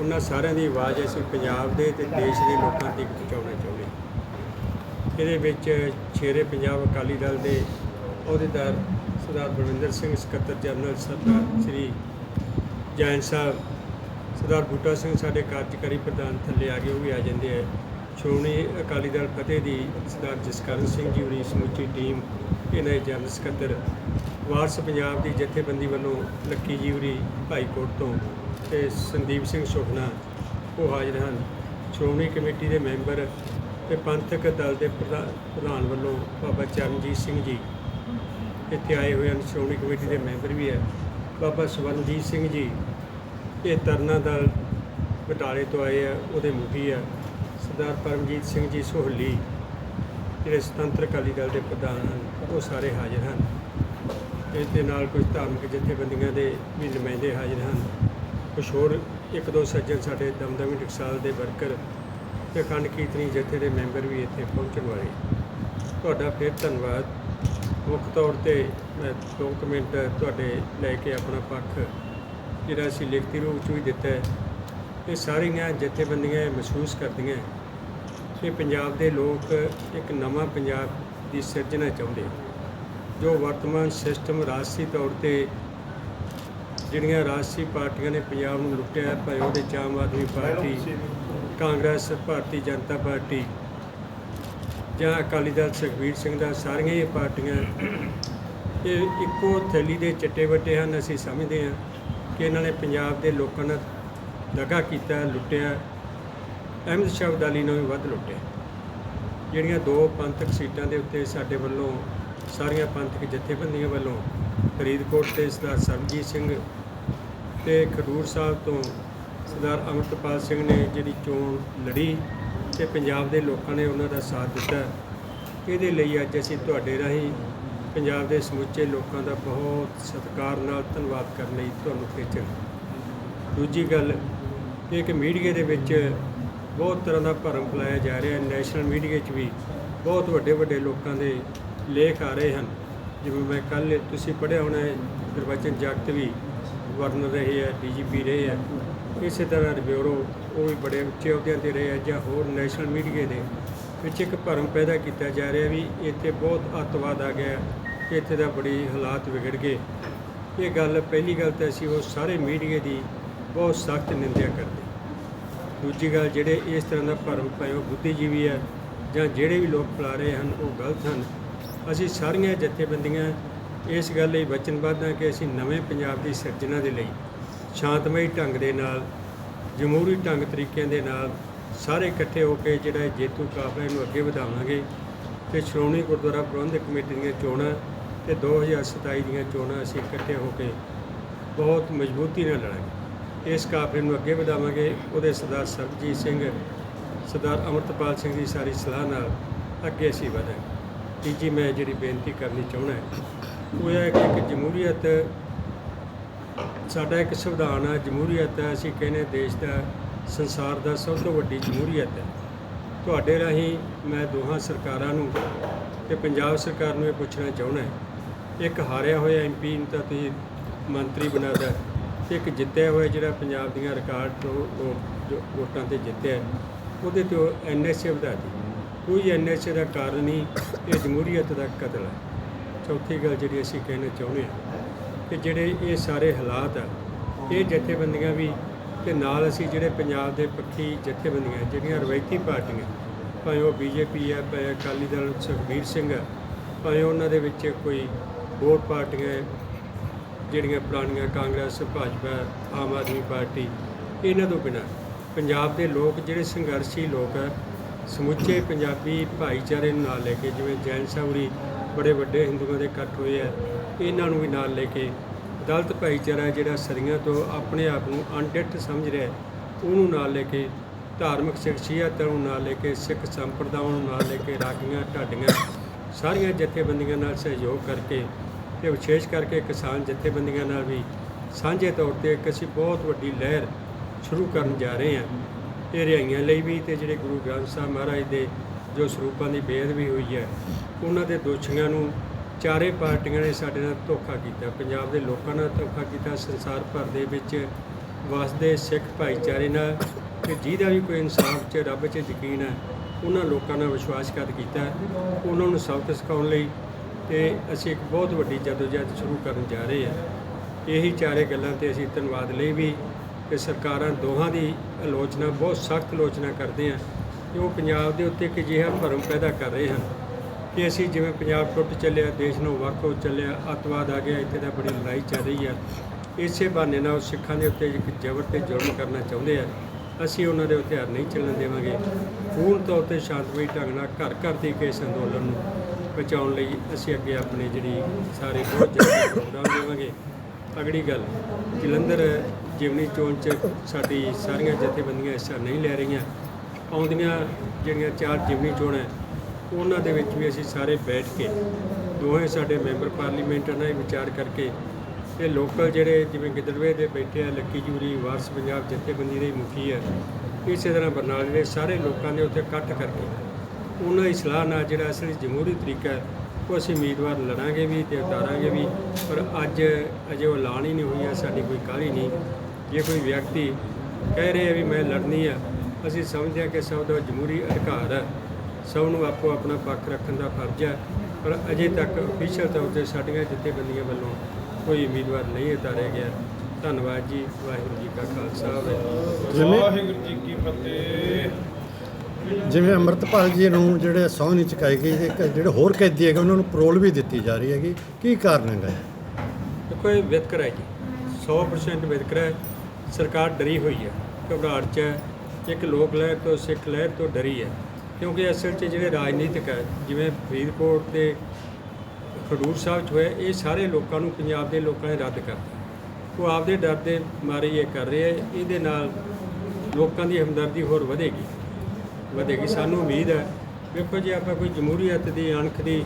ਉਹਨਾਂ ਸਾਰਿਆਂ ਦੀ ਆਵਾਜ਼ ਅਸੀਂ ਪੰਜਾਬ ਦੇ ਤੇ ਦੇਸ਼ ਦੇ ਲੋਕਾਂ ਤੱਕ ਪਹੁੰਚਾਉਣਾ ਚਾਹੁੰਦੇ ਹਾਂ। ਇਹਦੇ ਵਿੱਚ ਛੇਰੇ ਪੰਜਾਬ ਅਕਾਲੀ ਦਲ ਦੇ ਅਹੁਦੇਦਾਰ ਸਰਦਾਰ ਬਲਵਿੰਦਰ ਸਿੰਘ, ਸਕੱਤਰ ਜਨਰਲ ਸਰਦਾਰ ਸ੍ਰੀ ਜੈਨ ਸਾਹਿਬ, ਸਰਦਾਰ ਬੂਟਾ ਸਿੰਘ ਸਾਡੇ ਕਾਰਜਕਾਰੀ ਪ੍ਰਧਾਨ ਥੱਲੇ ਆ ਗਏ ਉਹ ਵੀ ਆ ਜਾਂਦੇ ਆ ਸ਼੍ਰੋਮਣੀ ਅਕਾਲੀ ਦਲ ਫਤਿਹ ਦੀ ਸਰਦਾਰ ਜਸਕਰਨ ਸਿੰਘ ਜੀ ਹੋਰੀ ਸਮੁੱਚੀ ਟੀਮ, ਇਹਨਾਂ ਦੇ ਜਨਰਲ ਸਕੱਤਰ, ਵਾਰਸ ਪੰਜਾਬ ਦੀ ਜਥੇਬੰਦੀ ਵੱਲੋਂ ਲੱਕੀ ਜੀ ਹੋਰੀ ਭਾਈਕੋਟ ਤੋਂ ਤੇ ਸੰਦੀਪ ਸਿੰਘ ਸੁਖਨਾ ਉਹ ਹਾਜ਼ਰ ਹਨ। ਸ਼੍ਰੋਮਣੀ ਕਮੇਟੀ ਦੇ ਮੈਂਬਰ ਤੇ ਪੰਥਕ ਦਲ ਦੇ ਪ੍ਰਧਾ- ਪ੍ਰਧਾਨ ਵੱਲੋਂ ਬਾਬਾ ਚਰਨਜੀਤ ਸਿੰਘ ਜੀ ਇੱਥੇ ਆਏ ਹੋਏ ਹਨ। ਸ਼੍ਰੋਮਣੀ ਕਮੇਟੀ ਦੇ ਮੈਂਬਰ ਵੀ ਹੈ। ਬਾਬਾ ਸਵਰਨਜੀਤ ਸਿੰਘ ਜੀ ਇਹ ਤਰਨਾ ਦਲ ਬਟਾਲੇ ਤੋਂ ਆਏ ਆ, ਉਹਦੇ ਮੁਖੀ ਆ। ਸਰਦਾਰ ਪਰਮਜੀਤ ਸਿੰਘ ਜੀ ਸੋਹਲੀ, ਜਿਹੜੇ ਸੁਤੰਤਰ ਅਕਾਲੀ ਦਲ ਦੇ ਪ੍ਰਧਾਨ ਹਨ, ਉਹ ਸਾਰੇ ਹਾਜ਼ਰ ਹਨ। ਇਸ ਦੇ ਨਾਲ ਕੁਝ ਧਾਰਮਿਕ ਜਥੇਬੰਦੀਆਂ ਦੇ ਵੀ ਨੁਮਾਇੰਦੇ ਹਾਜ਼ਰ ਹਨ। ਕੁਝ ਹੋਰ ਇੱਕ ਦੋ ਸੱਜਣ ਸਾਡੇ ਦਮਦਮੀ ਟਕਸਾਲ ਦੇ ਵਰਕਰ ਤੇ ਅਖੰਡ ਕੀਰਤਨੀ ਜਥੇ ਦੇ ਮੈਂਬਰ ਵੀ ਇੱਥੇ ਪਹੁੰਚਣ ਵਾਲੇ। ਤੁਹਾਡਾ ਫਿਰ ਧੰਨਵਾਦ। ਮੁੱਖ ਤੌਰ ਤੇ ਮੈਂ ਦੋ ਕੁ ਮਿੰਟ ਤੁਹਾਡੇ ਲੈ ਕੇ ਆਪਣਾ ਪੱਖ ਜਿਹੜਾ ਅਸੀਂ ਲਿਖਤੀ ਰੂਪ 'ਚ ਵੀ ਦਿੱਤਾ ਹੈ। ਇਹ ਸਾਰੀਆਂ ਜਥੇਬੰਦੀਆਂ ਮਹਿਸੂਸ ਕਰਦੀਆਂ ਕਿ ਪੰਜਾਬ ਦੇ ਲੋਕ ਇੱਕ ਨਵਾਂ ਪੰਜਾਬ ਦੀ ਸਿਰਜਣਾ ਚਾਹੁੰਦੇ ਜੋ ਵਰਤਮਾਨ ਸਿਸਟਮ ਰਾਜਸੀ ਤੌਰ ਤੇ ਜਿਹੜੀਆਂ ਰਾਜਸੀ ਪਾਰਟੀਆਂ ਨੇ ਪੰਜਾਬ ਨੂੰ ਲੁੱਟਿਆ ਭਾਵੇਂ ਉਹਦੇ 'ਚ ਆਮ ਆਦਮੀ ਪਾਰਟੀ, ਕਾਂਗਰਸ, ਭਾਰਤੀ ਜਨਤਾ ਪਾਰਟੀ ਜਾਂ ਅਕਾਲੀ ਦਲ ਸੁਖਬੀਰ ਸਿੰਘ ਦਾ, ਸਾਰੀਆਂ ਹੀ ਪਾਰਟੀਆਂ ਇਹ ਇੱਕੋ ਥੈਲੀ ਦੇ ਚਿੱਟੇ ਵੱਟੇ ਹਨ। ਅਸੀਂ ਸਮਝਦੇ ਹਾਂ ਕਿ ਇਹਨਾਂ ਨੇ ਪੰਜਾਬ ਦੇ ਲੋਕਾਂ ਨਾਲ ਦਗਾ ਕੀਤਾ, ਲੁੱਟਿਆ। ਅਹਿਮਦ ਸ਼ਾਹ ਅਬਦਾਲੀ ਨੂੰ ਵੀ ਵੱਧ ਲੁੱਟਿਆ। ਜਿਹੜੀਆਂ ਦੋ ਪੰਥਕ ਸੀਟਾਂ ਦੇ ਉੱਤੇ ਸਾਡੇ ਵੱਲੋਂ ਸਾਰੀਆਂ ਪੰਥਕ ਜਥੇਬੰਦੀਆਂ ਵੱਲੋਂ ਫਰੀਦਕੋਟ ਤੇ ਸਰਦਾਰ ਸਰਬਜੀਤ ਸਿੰਘ ਤੇ ਖਡੂਰ ਸਾਹਿਬ ਤੋਂ ਸਰਦਾਰ ਅਮਰਤਪਾਲ ਸਿੰਘ ਨੇ ਜਿਹੜੀ ਚੋਣ ਲੜੀ ਤੇ ਪੰਜਾਬ ਦੇ ਲੋਕਾਂ ਨੇ ਉਹਨਾਂ ਦਾ ਸਾਥ ਦਿੱਤਾ। ਇਹਦੇ ਲਈ ਅੱਜ ਅਸੀਂ ਤੁਹਾਡੇ ਰਾਹੀਂ ਪੰਜਾਬ ਦੇ ਸਮੁੱਚੇ ਲੋਕਾਂ ਦਾ ਬਹੁਤ ਸਤਿਕਾਰ ਨਾਲ ਧੰਨਵਾਦ ਕਰਨ ਲਈ ਤੁਹਾਨੂੰ ਖੇਚਲ ਦੂਜੀ ਗੱਲ, ਇਹ ਕਿ ਮੀਡੀਆ ਦੇ ਵਿੱਚ ਬਹੁਤ ਤਰ੍ਹਾਂ ਦਾ ਭਰਮ ਫੈਲਾਇਆ ਜਾ ਰਿਹਾ। ਹੈ ਨੈਸ਼ਨਲ ਮੀਡੀਆ 'ਚ ਵੀ ਬਹੁਤ ਵੱਡੇ ਵੱਡੇ ਲੋਕਾਂ ਦੇ ਲੇਖ ਆ ਰਹੇ ਹਨ। ਜਿਵੇਂ ਮੈਂ ਕੱਲ ਤੁਸੀਂ ਪੜ੍ਹਿਆ ਹੋਣਾ ਹੈ ਗੁਰਬਚਨ ਜਗਤ ਵੀ ਗਵਰਨਰ ਰਹੇ ਹੈ, ਡੀਜੀਪੀ ਰਹੇ ਹੈ। ਇਸੇ ਤਰ੍ਹਾਂ ਰਿਬਿਊਰੋ ਉਹ ਵੀ ਬੜੇ ਉੱਚੇ ਅਹੁਦਿਆਂ ਤੇ ਰਹੇ ਹੈ ਜਾਂ ਹੋਰ ਨੈਸ਼ਨਲ ਮੀਡੀਆ ਦੇ ਵਿੱਚ ਇੱਕ ਭਰਮ ਪੈਦਾ ਕੀਤਾ ਜਾ ਰਿਹਾ ਵੀ ਇੱਥੇ ਬਹੁਤ ਅੱਤਵਾਦ ਆ ਗਿਆ ਇੱਥੇ ਦਾ ਬੜੀ ਹਾਲਾਤ ਵਿਗੜ ਗਏ। ਇਹ ਗੱਲ, ਪਹਿਲੀ ਗੱਲ ਤਾਂ ਅਸੀਂ ਉਹ ਸਾਰੇ ਮੀਡੀਆ ਦੀ ਬਹੁਤ ਸਖਤ ਨਿੰਦਿਆ ਕਰਦੇ। ਦੂਜੀ ਗੱਲ, ਜਿਹੜੇ ਇਸ ਤਰ੍ਹਾਂ ਦਾ ਭਰਮ ਪਾਇਓ ਬੁੱਧੀਜੀਵੀ ਹੈ ਜਾਂ ਜਿਹੜੇ ਵੀ ਲੋਕ ਫੈਲਾ ਰਹੇ ਹਨ, ਉਹ ਗਲਤ ਹਨ। ਅਸੀਂ ਸਾਰੀਆਂ ਜਥੇਬੰਦੀਆਂ ਇਸ ਗੱਲ ਲਈ ਵਚਨਬੱਧ ਹਾਂ ਕਿ ਅਸੀਂ ਨਵੇਂ ਪੰਜਾਬ ਦੀ ਸਿਰਜਣਾ ਦੇ ਲਈ ਸ਼ਾਂਤਮਈ ਢੰਗ ਦੇ ਨਾਲ, ਜਮਹੂਰੀ ਢੰਗ ਤਰੀਕਿਆਂ ਦੇ ਨਾਲ ਸਾਰੇ ਇਕੱਠੇ ਹੋ ਕੇ ਜਿਹੜਾ ਜੇਤੂ ਕਾਫਲੇ ਨੂੰ ਅੱਗੇ ਵਧਾਵਾਂਗੇ ਤੇ ਸ਼੍ਰੋਮਣੀ ਗੁਰਦੁਆਰਾ ਪ੍ਰਬੰਧਕ ਕਮੇਟੀ ਦੀਆਂ ਚੋਣਾਂ ਤੇ 2027 ਦੀਆਂ ਚੋਣਾਂ ਅਸੀਂ ਇਕੱਠੇ ਹੋ ਕੇ ਬਹੁਤ ਮਜ਼ਬੂਤੀ ਨਾਲ ਲੜਾਂਗੇ। ਇਸ ਕਾਫਲੇ ਨੂੰ ਅੱਗੇ ਵਧਾਵਾਂਗੇ। ਉਹਦੇ ਸਰਦਾਰ ਸਰਬਜੀਤ ਸਿੰਘ, ਸਰਦਾਰ ਅਮਰਤਪਾਲ ਸਿੰਘ ਦੀ ਸਾਰੀ ਸਲਾਹ ਨਾਲ ਅੱਗੇ ਅਸੀਂ ਵਧਾਂਗੇ। ਤੀਜੀ ਮੈਂ ਜਿਹੜੀ ਬੇਨਤੀ ਕਰਨੀ ਚਾਹੁੰਦਾ ਉਹ ਇਹ ਹੈ ਕਿ ਇੱਕ ਜਮਹੂਰੀਅਤ, ਸਾਡਾ ਇੱਕ ਸੰਵਿਧਾਨ ਹੈ, ਜਮਹੂਰੀਅਤ ਹੈ, ਅਸੀਂ ਕਹਿੰਦੇ ਦੇਸ਼ ਦਾ, ਸੰਸਾਰ ਦਾ ਸਭ ਤੋਂ ਵੱਡੀ ਜਮਹੂਰੀਅਤ ਹੈ। ਤੁਹਾਡੇ ਰਾਹੀਂ ਮੈਂ ਦੋਹਾਂ ਸਰਕਾਰਾਂ ਨੂੰ ਤੇ ਪੰਜਾਬ ਸਰਕਾਰ ਨੂੰ ਇਹ ਪੁੱਛਣਾ ਚਾਹੁੰਦਾ ਇੱਕ ਹਾਰਿਆ ਹੋਇਆ ਐਮਪੀ ਨੂੰ ਤਾਂ ਤੁਸੀਂ ਮੰਤਰੀ ਬਣਾਦਾ ਤੇ ਇੱਕ ਜਿੱਤਿਆ ਹੋਇਆ ਜਿਹੜਾ ਪੰਜਾਬ ਦੀਆਂ ਰਿਕਾਰਡ ਤੋਂ ਵੋਟਾਂ ਤੇ ਜਿੱਤਿਆ ਉਹਦੇ ਤੇ ਐਨਐਸਏ ਵਧਾ ਦਿੱਤੀ। ਕੋਈ ਐਨਐਸਏ ਦਾ ਕਾਰਨ ਨਹੀਂ, ਇਹ ਜਮਹੂਰੀਅਤ ਦਾ ਕਤਲ ਹੈ। ਚੌਥੀ ਗੱਲ ਜਿਹੜੀ ਅਸੀਂ ਕਹਿਣਾ ਚਾਹੁੰਦੇ ਹਾਂ ਕਿ ਜਿਹੜੇ ਇਹ ਸਾਰੇ ਹਾਲਾਤ ਆ, ਇਹ ਜਥੇਬੰਦੀਆਂ ਵੀ ਤੇ ਨਾਲ ਅਸੀਂ ਜਿਹੜੇ ਪੰਜਾਬ ਦੇ ਪੱਖੀ ਜਥੇਬੰਦੀਆਂ, ਜਿਹੜੀਆਂ ਰਵਾਇਤੀ ਪਾਰਟੀਆਂ, ਭਾਵੇਂ ਉਹ ਬੀਜੇਪੀ ਹੈ ਭਾਵੇਂ ਅਕਾਲੀ ਦਲ ਸੁਖਬੀਰ ਸਿੰਘ ਹੈ ਭਾਵੇਂ ਉਹਨਾਂ ਦੇ ਵਿੱਚ ਕੋਈ ਹੋਰ ਪਾਰਟੀਆਂ ਜਿਹੜੀਆਂ ਪੁਰਾਣੀਆਂ ਕਾਂਗਰਸ, ਭਾਜਪਾ, ਆਮ ਆਦਮੀ ਪਾਰਟੀ, ਇਹਨਾਂ ਤੋਂ ਬਿਨਾਂ ਪੰਜਾਬ ਦੇ ਲੋਕ ਜਿਹੜੇ ਸੰਘਰਸ਼ੀ ਲੋਕ ਹੈ ਸਮੁੱਚੇ ਪੰਜਾਬੀ ਭਾਈਚਾਰੇ ਨੂੰ ਨਾਲ ਲੈ ਕੇ, ਜਿਵੇਂ ਜੈਨ ਸਾਵਰੀ ਬੜੇ ਵੱਡੇ ਹਿੰਦੂਆਂ ਦੇ ਇਕੱਠ ਹੋਏ ਆ, ਇਹਨਾਂ ਨੂੰ ਵੀ ਨਾਲ ਲੈ ਕੇ ਦਲਤ ਭਾਈਚਾਰਾ ਜਿਹੜਾ ਸਦੀਆਂ ਤੋਂ ਆਪਣੇ ਆਪ ਨੂੰ ਅਣਡਿੱਠ ਸਮਝ ਰਿਹਾ ਉਹਨੂੰ ਨਾਲ ਲੈ ਕੇ ਧਾਰਮਿਕ ਸ਼ਖਸੀਅਤਾਂ ਨੂੰ ਨਾਲ ਲੈ ਕੇ, ਸਿੱਖ ਸੰਪਰਦਾਵਾਂ ਨੂੰ ਨਾਲ ਲੈ ਕੇ ਰਾਗੀਆਂ, ਢਾਡੀਆਂ ਸਾਰੀਆਂ ਜਥੇਬੰਦੀਆਂ ਨਾਲ ਸਹਿਯੋਗ ਕਰਕੇ ਤੇ ਵਿਸ਼ੇਸ਼ ਕਰਕੇ ਕਿਸਾਨ ਜਥੇਬੰਦੀਆਂ ਨਾਲ ਵੀ ਸਾਂਝੇ ਤੌਰ ਤੇ ਇੱਕ ਅਸੀਂ ਬਹੁਤ ਵੱਡੀ ਲਹਿਰ ਸ਼ੁਰੂ ਕਰਨ ਜਾ ਰਹੇ ਹਾਂ। ਇਹ ਰਿਹਾਈਆਂ ਲਈ ਵੀ ਤੇ ਜਿਹੜੇ ਗੁਰੂ ਗ੍ਰੰਥ ਸਾਹਿਬ ਮਹਾਰਾਜ ਦੇ ਜੋ ਸਰੂਪਾਂ ਦੀ ਬੇਅਦਬੀ ਹੋਈ ਹੈ, ਉਹਨਾਂ ਦੇ ਦੋਸ਼ੀਆਂ ਨੂੰ ਚਾਰੇ ਪਾਰਟੀਆਂ ਨੇ ਸਾਡੇ ਨਾਲ ਧੋਖਾ ਕੀਤਾ। ਪੰਜਾਬ ਦੇ ਲੋਕਾਂ ਨਾਲ ਧੋਖਾ ਕੀਤਾ, ਸੰਸਾਰ ਭਰ ਦੇ ਵਿੱਚ ਵਸਦੇ ਸਿੱਖ ਭਾਈਚਾਰੇ ਨਾਲ ਕਿ ਜਿਹਦਾ ਵੀ ਕੋਈ ਇਨਸਾਫ 'ਚ ਰੱਬ 'ਚ ਯਕੀਨ ਹੈ, ਉਹਨਾਂ ਲੋਕਾਂ ਨਾਲ ਵਿਸ਼ਵਾਸਘਾਤ ਕੀਤਾ। ਉਹਨਾਂ ਨੂੰ ਸਬਕ ਸਿਖਾਉਣ ਲਈ ਤੇ ਅਸੀਂ ਇੱਕ ਬਹੁਤ ਵੱਡੀ ਜਦੋਜਹਿਦ ਸ਼ੁਰੂ ਕਰਨ ਜਾ ਰਹੇ ਹਾਂ। ਇਹੀ ਚਾਰੇ ਗੱਲਾਂ ਤੇ ਅਸੀਂ ਧੰਨਵਾਦ ਲਈ ਵੀ ਕਿ ਸਰਕਾਰਾਂ ਦੋਹਾਂ ਦੀ ਆਲੋਚਨਾ, ਬਹੁਤ ਸਖਤ ਆਲੋਚਨਾ ਕਰਦੇ ਹਾਂ ਕਿ ਉਹ ਪੰਜਾਬ ਦੇ ਉੱਤੇ ਇੱਕ ਅਜਿਹਾ ਭਰਮ ਪੈਦਾ ਕਰ ਰਹੇ ਹਨ ਕਿ ਅਸੀਂ ਜਿਵੇਂ ਪੰਜਾਬ ਟੁੱਟ ਚੱਲਿਆ, ਦੇਸ਼ ਨੂੰ ਵੱਖ ਹੋ ਚੱਲਿਆ, ਅੱਤਵਾਦ ਆ ਗਿਆ, ਇੱਥੇ ਤਾਂ ਬੜੀ ਲੜਾਈ ਚੱਲ ਰਹੀ ਆ। ਇਸੇ ਬਹਾਨੇ ਨਾਲ ਉਹ ਸਿੱਖਾਂ ਦੇ ਉੱਤੇ ਇੱਕ ਜ਼ਬਰ ਤੇ ਜ਼ੁਲਮ ਕਰਨਾ ਚਾਹੁੰਦੇ ਆ। ਅਸੀਂ ਉਹਨਾਂ ਦੇ ਉੱਤੇ ਨਹੀਂ ਚੱਲਣ ਦੇਵਾਂਗੇ। ਪੂਰਨ ਤੌਰ ਤੇ ਸ਼ਾਂਤਮਈ ਢੰਗ ਨਾਲ ਘਰ ਘਰ ਦੇ ਕੇ ਇਸ ਅੰਦੋਲਨ ਨੂੰ ਬਚਾਉਣ ਲਈ ਅਸੀਂ ਅੱਗੇ ਆਪਣੇ ਜਿਹੜੀ ਸਾਰੇ ਬਹੁਤ ਜ਼ਿਆਦਾ ਪ੍ਰੋਗਰਾਮ ਦੇਵਾਂਗੇ। ਅਗਲੀ ਗੱਲ, ਜਲੰਧਰ ਜਿਮਨੀ ਚੋਣ ਚ ਸਾਡੀ ਸਾਰੀਆਂ ਜਥੇਬੰਦੀਆਂ ਹਿੱਸਾ ਨਹੀਂ ਲੈ ਰਹੀਆਂ ਆਉਂਦੀਆਂ ਜਿਹੜੀਆਂ ਚਾਰ ਜਿਮਨੀ ਚੋਣ ਹੈ, ਉਹਨਾਂ ਦੇ ਵਿੱਚ ਵੀ ਅਸੀਂ ਸਾਰੇ ਬੈਠ ਕੇ ਦੋਵੇਂ ਸਾਡੇ ਮੈਂਬਰ ਪਾਰਲੀਮੈਂਟ ਨਾਲ ਵਿਚਾਰ ਕਰਕੇ ਤੇ ਲੋਕਲ ਜਿਹੜੇ ਜਿਵੇਂ ਗਿੱਦੜਵੇ ਦੇ ਬੈਠੇ ਆ ਲੱਕੀ ਜੂਰੀ ਵਾਰਸ ਪੰਜਾਬ ਜਥੇਬੰਦੀ ਦੇ ਮੁਖੀ ਹੈ ਇਸੇ ਤਰ੍ਹਾਂ ਬਰਨਾਲੇ ਦੇ ਸਾਰੇ ਲੋਕਾਂ ਦੇ ਉੱਤੇ ਇਕੱਠ ਕਰਕੇ ਉਹਨਾਂ ਦੀ ਸਲਾਹ ਨਾਲ ਜਿਹੜਾ ਅਸਲੀ ਜਮਹੂਰੀ ਤਰੀਕਾ ਹੈ ਉਹ ਅਸੀਂ ਉਮੀਦਵਾਰ ਲੜਾਂਗੇ ਵੀ ਤੇ ਉਤਾਰਾਂਗੇ ਵੀ ਪਰ ਅੱਜ ਅਜੇ ਉਹ ਐਲਾਨ ਹੀ ਨਹੀਂ ਹੋਈ ਹੈ ਸਾਡੀ ਕੋਈ ਕਾਹਲੀ ਨਹੀਂ। ਜੇ ਕੋਈ ਵਿਅਕਤੀ ਕਹਿ ਰਿਹਾ ਵੀ ਮੈਂ ਲੜਨੀ ਆ ਅਸੀਂ ਸਮਝਦੇ ਹਾਂ ਕਿ ਸਭ ਦਾ ਜਮਹੂਰੀ ਅਧਿਕਾਰ ਹੈ। ਸਭ ਨੂੰ ਆਪੋ ਆਪਣਾ ਪੱਖ ਰੱਖਣ ਦਾ ਫਰਜ਼ ਹੈ ਪਰ ਅਜੇ ਤੱਕ ਅਫੀਸ਼ੀਅਲ ਤੌਰ ਤੇ ਸਾਡੀਆਂ ਜਥੇਬੰਦੀਆਂ ਵੱਲੋਂ ਕੋਈ ਉਮੀਦਵਾਰ ਨਹੀਂ ਉਤਾਰਿਆ ਗਿਆ। ਧੰਨਵਾਦ ਜੀ ਵਾਹਿਗੁਰੂ ਜੀ ਕਾ ਖਾਲਸਾ ਵਾਹਿਗੁਰੂ ਜੀ ਕੀ ਫਤਿਹ। ਜਿਵੇਂ ਅੰਮ੍ਰਿਤਪਾਲ ਜੀ ਨੂੰ ਜਿਹੜੇ ਸਹੁੰ ਨਹੀਂ ਚੁਕਾਈ ਗਈ ਇੱਕ ਜਿਹੜੇ ਹੋਰ ਕੈਦੀ ਹੈਗੇ ਉਹਨਾਂ ਨੂੰ ਪਰੋਲ ਵੀ ਦਿੱਤੀ ਜਾ ਰਹੀ ਹੈਗੀ। ਕੀ ਕਾਰਨ ਹੈਗਾ? ਦੇਖੋ ਇਹ ਵਿਤਕਰਾ ਹੈ ਜੀ। 100% ਵਿਤਕਰਾ ਹੈ। ਸਰਕਾਰ ਡਰੀ ਹੋਈ ਹੈ, ਘਬਰਾਹਟ 'ਚ ਹੈ, ਇੱਕ ਲੋਕ ਲਹਿਰ ਤੋਂ ਸਿੱਖ ਲਹਿਰ ਤੋਂ ਡਰੀ ਹੈ, ਕਿਉਂਕਿ ਅਸਲ 'ਚ ਜਿਹੜੇ ਰਾਜਨੀਤਿਕ ਹੈ, ਜਿਵੇਂ ਫਰੀਦਕੋਟ ਤੇ ਖਡੂਰ ਸਾਹਿਬ 'ਚ ਹੋਇਆ, ਇਹ ਸਾਰੇ ਲੋਕਾਂ ਨੂੰ, ਪੰਜਾਬ ਦੇ ਲੋਕਾਂ ਨੇ ਰੱਦ ਕਰਤਾ ਉਹ ਆਪਦੇ ਡਰ ਦੇ ਮਾਰੇ ਇਹ ਕਰ ਰਹੇ ਹੈ, ਇਹਦੇ ਨਾਲ ਲੋਕਾਂ ਦੀ ਹਮਦਰਦੀ ਹੋਰ ਵਧੇਗੀ। ਵਧੇਗੀ, ਸਾਨੂੰ ਉਮੀਦ ਹੈ। ਵੇਖੋ ਜੇ, ਆਪਾਂ ਕੋਈ ਜਮਹੂਰੀਅਤ ਦੀ, ਅਣਖ ਦੀ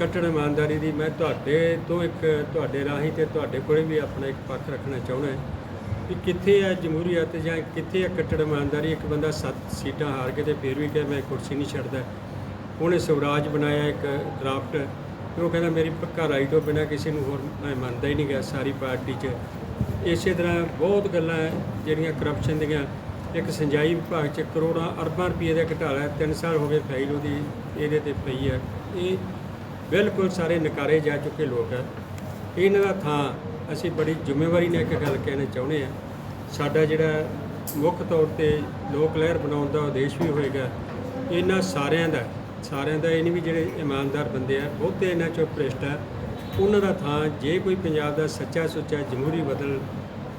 ਕੱਟੜ ਇਮਾਨਦਾਰੀ ਦੀ, ਮੈਂ ਤੁਹਾਡੇ ਤੋਂ ਇੱਕ, ਤੁਹਾਡੇ ਰਾਹੀਂ ਤੇ ਤੁਹਾਡੇ ਕੋਲੇ ਵੀ ਆਪਣਾ ਇੱਕ ਪੱਖ ਰੱਖਣਾ ਚਾਹੁੰਦਾ ਹਾਂ ਕਿ ਕਿੱਥੇ ਆ ਜਮਹੂਰੀਅਤ ਜਾਂ ਕਿੱਥੇ ਆ ਕੱਟੜ ਇਮਾਨਦਾਰੀ? ਇੱਕ ਬੰਦਾ ਸੱਤ ਸੀਟਾਂ ਹਾਰ ਕੇ ਤੇ ਫਿਰ ਵੀ ਕਹੇ, ਮੈਂ ਕੁਰਸੀ ਨਹੀਂ ਛੱਡਦਾ। ਉਹਨੇ ਸਵਰਾਜ ਬਣਾਇਆ ਇੱਕ ਡਰਾਫਟ। ਉਹ ਕਹਿੰਦਾ, ਮੇਰੀ ਪੱਕਾ ਰਾਈਟ ਤੋਂ ਬਿਨਾਂ ਕਿਸੇ ਨੂੰ ਹੋਰ ਮੈਂ ਮੰਨਦਾ ਹੀ ਨਹੀਂ ਗਿਆ ਸਾਰੀ ਪਾਰਟੀ 'ਚ। ਇਸੇ ਤਰ੍ਹਾਂ ਬਹੁਤ ਗੱਲਾਂ ਜਿਹੜੀਆਂ ਕਰਪਸ਼ਨ ਦੀਆਂ। ਇੱਕ ਸਿੰਜਾਈ ਵਿਭਾਗ 'ਚ ਕਰੋੜਾਂ, ਅਰਬਾਂ ਰੁਪਏ ਦਾ ਘਟਾਲਾ ਹੈ 3 ਸਾਲ ਹੋ ਗਏ ਫਾਈਲ ਉਹਦੀ ਇਹਦੇ ਤੇ ਪਈ ਹੈ ਇਹ ਬਿਲਕੁਲ ਸਾਰੇ ਨਕਾਰੇ ਜਾ ਚੁੱਕੇ ਲੋਕ ਹੈ ਇਹਨਾਂ ਦਾ ਥਾਂ ਅਸੀਂ ਬੜੀ ਜ਼ਿੰਮੇਵਾਰੀ ਨਾਲ ਇੱਕ ਗੱਲ ਕਹਿਣਾ ਚਾਹੁੰਦੇ ਹਾਂ। ਸਾਡਾ ਜਿਹੜਾ ਮੁੱਖ ਤੌਰ ਤੇ ਲੋਕ ਲਹਿਰ ਬਣਾਉਣ ਦਾ ਉਦੇਸ਼ ਵੀ ਹੋਏਗਾ, ਇਹਨਾਂ ਸਾਰਿਆਂ ਦਾ ਸਾਰਿਆਂ ਦਾ, ਇਹ ਨਹੀਂ ਵੀ ਜਿਹੜੇ ਇਮਾਨਦਾਰ ਬੰਦੇ ਆ, ਬਹੁਤੇ ਇਹਨਾਂ ਚੋਂ ਭ੍ਰਿਸ਼ਟ ਆ, ਉਹਨਾਂ ਦਾ ਥਾਂ ਜੇ ਕੋਈ ਪੰਜਾਬ ਦਾ ਸੱਚਾ ਸੁੱਚਾ ਜਮਹੂਰੀ ਬਦਲ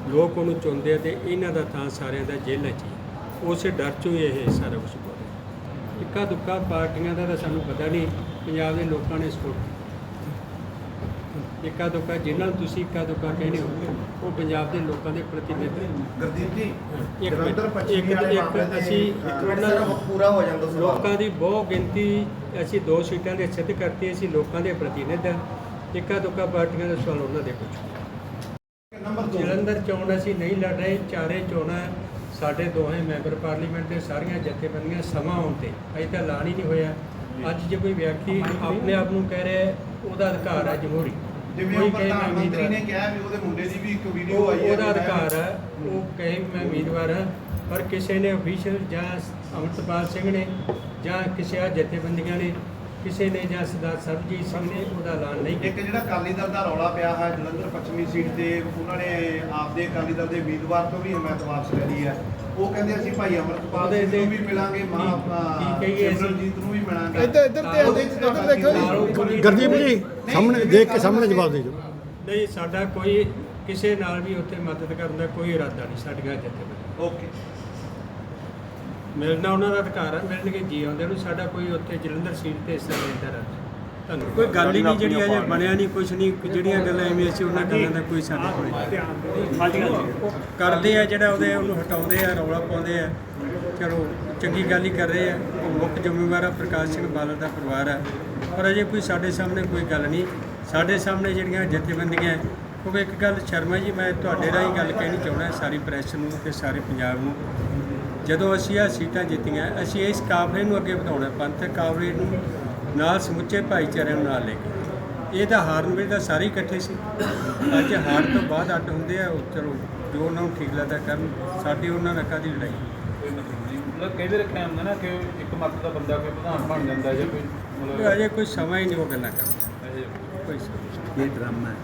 ਲੋਕ ਉਹਨੂੰ ਚੁਣਦੇ ਆ ਤੇ ਇਹਨਾਂ ਦਾ ਥਾਂ ਸਾਰਿਆਂ ਦਾ ਜੇਲ੍ਹ 'ਚ ਹੀ ਉਸੇ ਡਰ 'ਚੋਂ ਹੀ ਇਹ ਸਾਰਾ ਕੁਝ ਹੋ ਰਿਹਾ। ਇੱਕਾ ਦੁੱਕਾ ਪਾਰਟੀਆਂ ਦਾ ਤਾਂ ਸਾਨੂੰ ਪਤਾ ਨਹੀਂ, ਪੰਜਾਬ ਦੇ ਲੋਕਾਂ ਨੇ ਸਪੋਰਟ ਇੱਕਾ ਦੁੱਕਾ ਜਿਨ੍ਹਾਂ ਨੂੰ ਤੁਸੀਂ ਇੱਕਾ ਦੁੱਕਾ ਕਹਿੰਦੇ ਹੋ ਉਹ ਪੰਜਾਬ ਦੇ ਲੋਕਾਂ ਦੇ ਪ੍ਰਤੀਨਿਧ ਗੁਰਦੀਪ ਜੀ ਇੱਕ ਮਿੰਟ, ਜਲੰਧਰ ਪੱਛਮੀ ਇੱਕ- ਵਾਲੇ ਇੱਕ ਮਾਮਲੇ ਅਸੀਂ ਇੱਕ ਮਿੰਟ ਨੂੰ- ਪੂਰਾ ਹੋ ਜਾਂਦਾ ਸਵਾਲ। ਲੋਕਾਂ ਦੀ ਬਹੁ ਗਿਣਤੀ ਅਸੀਂ ਦੋ ਸੀਟਾਂ ਦੇ ਸਿੱਧ ਕਰਤੀ ਅਸੀਂ ਲੋਕਾਂ ਦੇ ਪ੍ਰਤੀਨਿਧ ਹਾਂ। ਇੱਕਾ ਦੁੱਕਾ ਪਾਰਟੀਆਂ ਦਾ ਸਵਾਲ ਉਹਨਾਂ ਦੇ ਪੁੱਛੋ ਨੰਬਰ 2 ਜਲੰਧਰ ਚੋਣ ਅਸੀਂ ਨਹੀਂ ਲੜ ਰਹੇ ਚਾਰੇ ਚੋਣਾਂ ਸਾਡੇ ਦੋਵੇਂ ਮੈਂਬਰ ਪਾਰਲੀਮੈਂਟ ਦੇ ਸਾਰੀਆਂ ਜਥੇਬੰਦੀਆਂ ਸਮਾਂ ਆਉਣ ਤੇ ਅਜੇ ਤਾਂ ਐਲਾਨ ਹੀ ਨਹੀਂ ਹੋਇਆ। ਅੱਜ ਜੇ ਕੋਈ ਵਿਅਕਤੀ ਆਪਣੇ ਆਪ ਨੂੰ ਕਹਿ ਰਿਹਾ ਹੈ, ਉਹਦਾ ਅਧਿਕਾਰ ਹੈ ਜਮਹੂਰੀ। ਜਿਵੇਂ ਕੋਈ ਉਹ ਕਹੇ ਮੈਂ ਪ੍ਰਧਾਨ ਮੰਤਰੀ ਨੇ ਕਿਹਾ ਵੀ ਉਹਦੇ ਮੁੰਡੇ ਦੀ ਵੀ ਇੱਕ ਵੀਡੀਓ ਆਈ ਹੈ ਉਹਦਾ ਅਧਿਕਾਰ ਹੈ ਉਹ ਕਹੇ ਵੀ ਮੈਂ ਉਮੀਦਵਾਰ ਹਾਂ। ਪਰ ਕਿਸੇ ਨੇ ਅਫੀਸ਼ੀਅਲ ਜਾਂ ਅਮਰਤਪਾਲ ਸਿੰਘ ਨੇ ਜਾਂ ਕਿਸੇ ਆ ਜਥੇਬੰਦੀਆਂ ਨੇ ਕਿਸੇ ਨੇ ਜਾਂ ਸਰਦਾਰ ਸਰਬਜੀਤ ਸਿੰਘ ਨੇ ਉਹਦਾ ਐਲਾਨ ਨਹੀਂ ਇੱਕ ਕੀਤਾ ਜਿਹੜਾ ਅਕਾਲੀ ਦਲ ਦਾ ਰੌਲਾ ਪਿਆ ਹੈ ਜਲੰਧਰ ਪੱਛਮੀ ਸੀਟ ਤੇ ਉਹਨਾਂ ਨੇ ਆਪਦੇ ਅਕਾਲੀ ਦਲ ਦੇ ਉਮੀਦਵਾਰ ਤੋਂ ਵੀ ਹਮਾਇਤ ਵਾਪਸ ਲੈ ਲਈ ਹੈ। ਉਹ ਕਹਿੰਦੇ ਅਸੀਂ ਭਾਈ ਅਮਰਤਪਾਲ ਉਹਦੇ ਸਿੰਘ ਨੂੰ ਤੇ ਵੀ ਮਿਲਾਂਗੇ ਮਾਂ ਆਪਣਾ? ਸਿਮਰਨਜੀਤ ਨੂੰ ਵੀ ਮਿਲਾਂਗੇ। ਇੱਧਰ ਇੱਧਰ ਤੇ ਇੱਧਰ ਦੇਖੋ ਗੁਰਦੀਪ ਜੀ ਸਾਹਮਣੇ ਦੇਖ ਕੇ ਸਾਹਮਣੇ ਜਵਾਬ ਦੇ ਦਿਓ। ਨਹੀਂ ਸਾਡਾ ਕੋਈ ਕਿਸੇ ਨਾਲ ਵੀ ਉੱਥੇ ਮਦਦ ਕਰਨ ਦਾ ਕੋਈ ਇਰਾਦਾ ਨਹੀਂ ਸਾਡੀਆਂ ਜਥੇਬੰਦੀਆਂ। ਓਕੇ। ਮਿਲਣਾ ਉਹਨਾਂ ਦਾ ਅਧਿਕਾਰ ਹੈ ਮਿਲਣਗੇ ਜੀ ਆਉਂਦੇ ਨੂੰ ਸਾਡਾ ਕੋਈ ਉੱਥੇ ਜਲੰਧਰ ਸੀਟ ਤੇ ਹਿੱਸਾ ਲੈਣ ਦਾ ਕੋਈ ਗੱਲ ਹੀ ਨਹੀਂ ਜਿਹੜੀ ਅਜੇ ਬਣਿਆ ਨਹੀਂ ਕੁਝ ਨਹੀਂ ਜਿਹੜੀਆਂ ਗੱਲਾਂ ਐਵੇਂ ਅਸੀਂ ਉਹਨਾਂ ਗੱਲਾਂ ਦਾ ਕੋਈ ਸਾਡੇ ਕੋਲ ਕਰਦੇ ਆ ਜਿਹੜਾ ਉਹਦੇ ਉਹਨੂੰ ਹਟਾਉਂਦੇ ਆ ਰੌਲਾ ਪਾਉਂਦੇ ਆ। ਚਲੋ ਚੰਗੀ ਗੱਲ ਹੀ ਕਰ ਰਹੇ ਆ। ਉਹ ਮੁੱਖ ਜ਼ਿੰਮੇਵਾਰ ਆ ਪ੍ਰਕਾਸ਼ ਸਿੰਘ ਬਾਦਲ ਦਾ ਪਰਿਵਾਰ ਆ। ਪਰ ਅਜੇ ਕੋਈ ਸਾਡੇ ਸਾਹਮਣੇ ਕੋਈ ਗੱਲ ਨਹੀਂ। ਸਾਡੇ ਸਾਹਮਣੇ ਜਿਹੜੀਆਂ ਜਥੇਬੰਦੀਆਂ ਕਿਉਂਕਿ ਇੱਕ ਗੱਲ ਸ਼ਰਮਾ ਜੀ ਮੈਂ ਤੁਹਾਡੇ ਰਾਹੀਂ ਗੱਲ ਕਹਿਣੀ ਚਾਹੁੰਦਾ ਸਾਰੀ ਪ੍ਰੈਸ ਨੂੰ ਤੇ ਸਾਰੇ ਪੰਜਾਬ ਨੂੰ। ਜਦੋਂ ਅਸੀਂ ਆ ਸੀਟਾਂ ਜਿੱਤੀਆਂ ਅਸੀਂ ਇਸ ਕਾਫਲੇ ਨੂੰ ਅੱਗੇ ਵਧਾਉਣਾ ਪੰਥਕ ਕਾਫਲੇ ਨੂੰ ਨਾਲ ਸਮੁੱਚੇ ਭਾਈਚਾਰੇ ਨੂੰ ਨਾਲ ਲੈ ਕੇ। ਇਹ ਤਾਂ ਹਾਰਨ ਵੇਲੇ ਤਾਂ ਸਾਰੇ ਇਕੱਠੇ ਸੀ। ਅੱਜ ਹਾਰ ਤੋਂ ਬਾਅਦ ਅੱਡ ਹੁੰਦੇ ਆ ਉਹ ਚਲੋ ਜੋ ਉਹਨਾਂ ਨੂੰ ਠੀਕ ਲੱਗਦਾ ਕਰਨ ਸਾਡੀ ਉਹਨਾਂ ਨਾਲ ਕਾਦੀ ਲੜਾਈ? ਕੋਈ ਮਤਲਬ ਨਹੀਂ ਮਤਲਬ ਕਈ ਵਾਰ ਰੱਖਿਆ ਹੁੰਦਾ ਨਾ ਕਿ ਇੱਕ ਮੱਤ ਦਾ ਬੰਦਾ ਕੋਈ ਪ੍ਰਧਾਨ ਬਣ ਜਾਂਦਾ ਜਾਂ ਕੋਈ ਮਤਲਬ ਅਜੇ ਕੋਈ ਸਮਾਂ ਹੀ ਨਹੀਂ ਉਹ ਗੱਲਾਂ ਕਰਨ ਅਜੇ। ਕੋਈ ਸਮਾਂ ਇਹ ਡਰਾਮਾ ਹੈ।